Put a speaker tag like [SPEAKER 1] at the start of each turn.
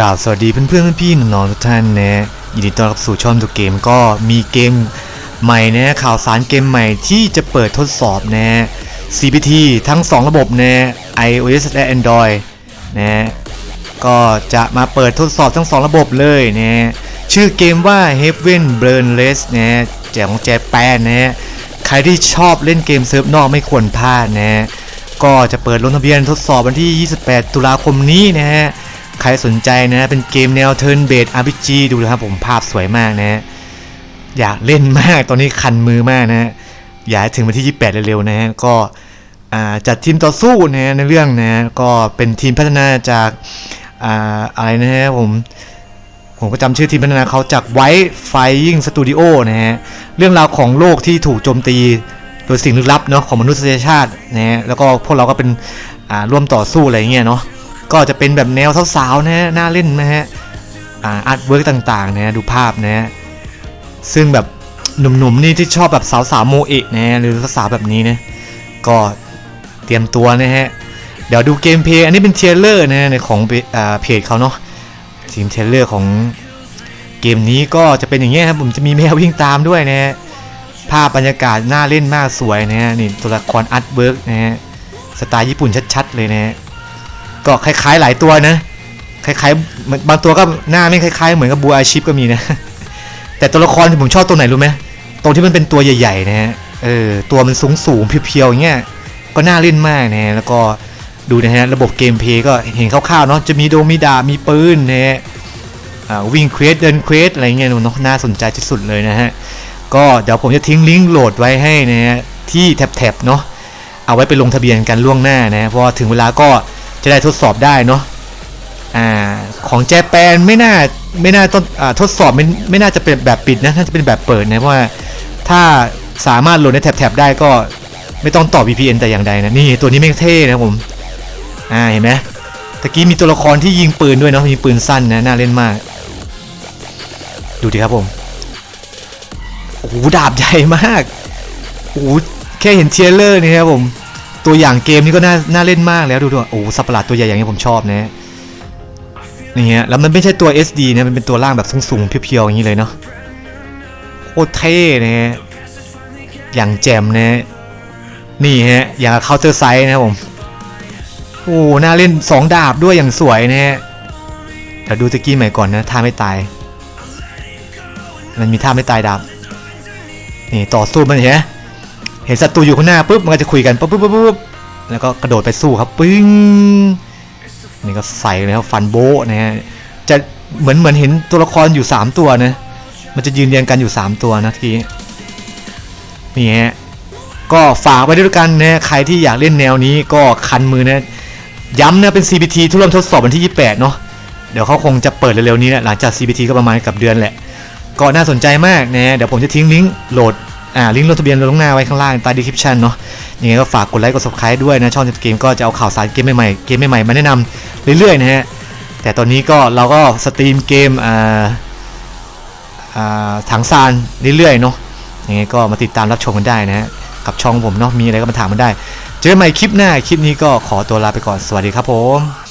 [SPEAKER 1] กล่าวสวัสดีเพื่อนๆพี่ๆน้องทุกท่านนะยินดีต้อนรับสู่ช่องตัวเกมก็มีเกมใหม่นะข่าวสารเกมใหม่ที่จะเปิดทดสอบนะ CPT ทั้ง 2 ระบบนะ iOS และ Android นะก็จะมาเปิดทดสอบทั้ง 2 ระบบเลยนะชื่อเกมว่า Heaven Burnless นะแจกของแจแปนนะใครที่ชอบเล่นเกมเซิร์ฟนอกไม่ควรพลาดนะก็จะเปิดลงทะเบียนทดสอบวันที่ 28 ตุลาคมนี้นะฮะ ครสนใจนะเป็นเกมแนว Turn Based RPG ดูนะครับผมภาพสวยมากนะ อยากเล่นมากตอนนี้คันมือมากนะอยากถึงวันที่ 28 เร็วๆนะฮะก็จัดทีมต่อสู้นะในเรื่องนะก็เป็นทีมพัฒนาจากอาอะไรนะฮะผมผมก็จำชื่อทีมพัฒนาเขาจากไวท์ไฟยิงสตูดิโอนะฮะเรื่องราวของโลกที่ถูกโจมตีโดยสิ่งลึกลับเนาะของมนุษยชาตินะฮะแล้วก็พวกเราก็เป็นร่วมต่อสู้อะไรเงี้ยเนาะ ก็จะเป็นแบบแนวสาวๆนะฮะน่าเล่นนะฮะอ่าอาร์ตเวิร์กต่างๆนะฮะดูภาพนะฮะซึ่งแบบหนุ่มๆนี่ที่ชอบแบบสาวๆโมเอะนะฮะหรือสาวแบบนี้นะก็เตรียมตัวนะฮะ เดี๋ยวดูเกมเพลย์อันนี้เป็นเทเลอร์นะในของเพจเขาเนาะทีมเทเลอร์ของเกมนี้ก็จะเป็นอย่างเงี้ยครับผมจะมีแมววิ่งตามด้วยนะฮะภาพบรรยากาศน่าเล่นมากสวยนะฮะนี่ตัวละครอาร์ตเวิร์กนะฮะสไตล์ญี่ปุ่นชัดๆเลยนะฮะ ก็คล้ายๆหลายตัวนะคล้ายๆบางตัวก็หน้าไม่คล้ายๆ เหมือนกับบูอาชิปก็มีนะ แต่ตัวละครที่ผมชอบตัวไหนรู้ไหมตรงที่มันเป็นตัวใหญ่ๆนะฮะเออตัวมันสูงๆเพียวๆอย่างเงี้ยก็น่าเล่นมากนะฮะแล้วก็ดูนะฮะระบบเกมเพย์ก็เห็นคร่าวๆเนาะจะมีโดมีดามีปืนนะฮะอ่าวิ่งเควสเดินเควสอะไรเงี้ยเนาะน่าสนใจที่สุดเลยนะฮะก็เดี๋ยวผมจะทิ้งลิงก์โหลดไว้ให้นะฮะที่แท็บๆเนาะเอาไว้ไปลงทะเบียนกันล่วงหน้านะเพราะถึงเวลาก็ จะได้ทดสอบได้เนาะอ่าของแจแปนไม่น่าไม่น่าต้นอ่าทดสอบไม่ไม่น่าจะเป็นแบบปิดนะน่าจะเป็นแบบเปิดนะเพราะว่าถ้าสามารถโหลดในแท็บๆได้ก็ไม่ต้องต่อ VPN แต่อย่างใดนะนี่ตัวนี้ไม่งเท่นะผมอ่าเห็นไหมตะกี้มีตัวละครที่ยิงปืนด้วยเนาะมีปืนสั้นนะน่าเล่นมาก ดูดิครับผมโอ้โหดาบใหญ่มากโอ้โหแค่เห็นเทรลเลอร์นี่ครับผม ตัวอย่างเกมนี่ก็น่าน่าเล่นมากแล้วดูดูโอ้โหสัตว์ปะหลาดตัวใหญ่อย่างนี้ผมชอบนะนี่ฮะแล้วมันไม่ใช่ตัว SD นะมันเป็นตัวล่างแบบสูงๆเพียวๆอย่างนี้เลยเนาะโคตรเท่นะฮะอย่างแจ่มนะ นี่ฮะ อย่างเคาน์เตอร์ไซส์นะผม โอ้โหน่าเล่นสองดาบด้วยอย่างสวยนะฮะเดี๋ยวดูตะกี้ใหม่ก่อนนะท่าไม่ตาย มันมีท่าไม่ตายดับนี่ต่อสู้มันเห็นไหม เห็นศัตรูอยู่ข้างหน้าปุ๊บมันก็จะคุยกันปุ๊บปุ๊บปุ๊บแล้วก็กระโดดไปสู้ครับปึ้งนี่ก็ใส่เลยครับฟันโบะนะฮะจะเหมือนเหมือนเห็นตัวละครอยู่ 3 ตัวนะมันจะยืนเรียงกันอยู่ 3 ตัวนะทีนี่ฮะก็ฝากไว้ด้วยกันนะใครที่อยากเล่นแนวนี้ก็คันมือนะย้ำนะเป็น CPT ทุกร่วมทดสอบวันที่ 28 เนาะเดี๋ยวเขาคงจะเปิดเร็วๆนี้แหละหลังจาก CPT ก็ประมาณกับเดือนแหละ ก็น่าสนใจมากนะเดี๋ยวผมจะทิ้งลิงก์โหลด อ่าลิงก์ลงทะเบียนลงหน้าไว้ข้างล่างใต้ description เนาะยังไงก็ฝากกดไลค์กด subscribe ด้วยนะช่องเกมก็จะเอาข่าวสารเกมใหม่ๆเกมใหม่ๆมาแนะนำเรื่อยๆนะฮะแต่ตอนนี้ก็เราก็สตรีมเกมอ่าอ่าถังซานเรื่อยๆเนาะยังไงก็มาติดตามรับชมกันได้นะฮะกับช่องผมเนาะมีอะไรก็มาถามมันได้ เจอกันใหม่คลิปหน้าคลิปนี้ก็ขอตัวลาไปก่อนสวัสดีครับผม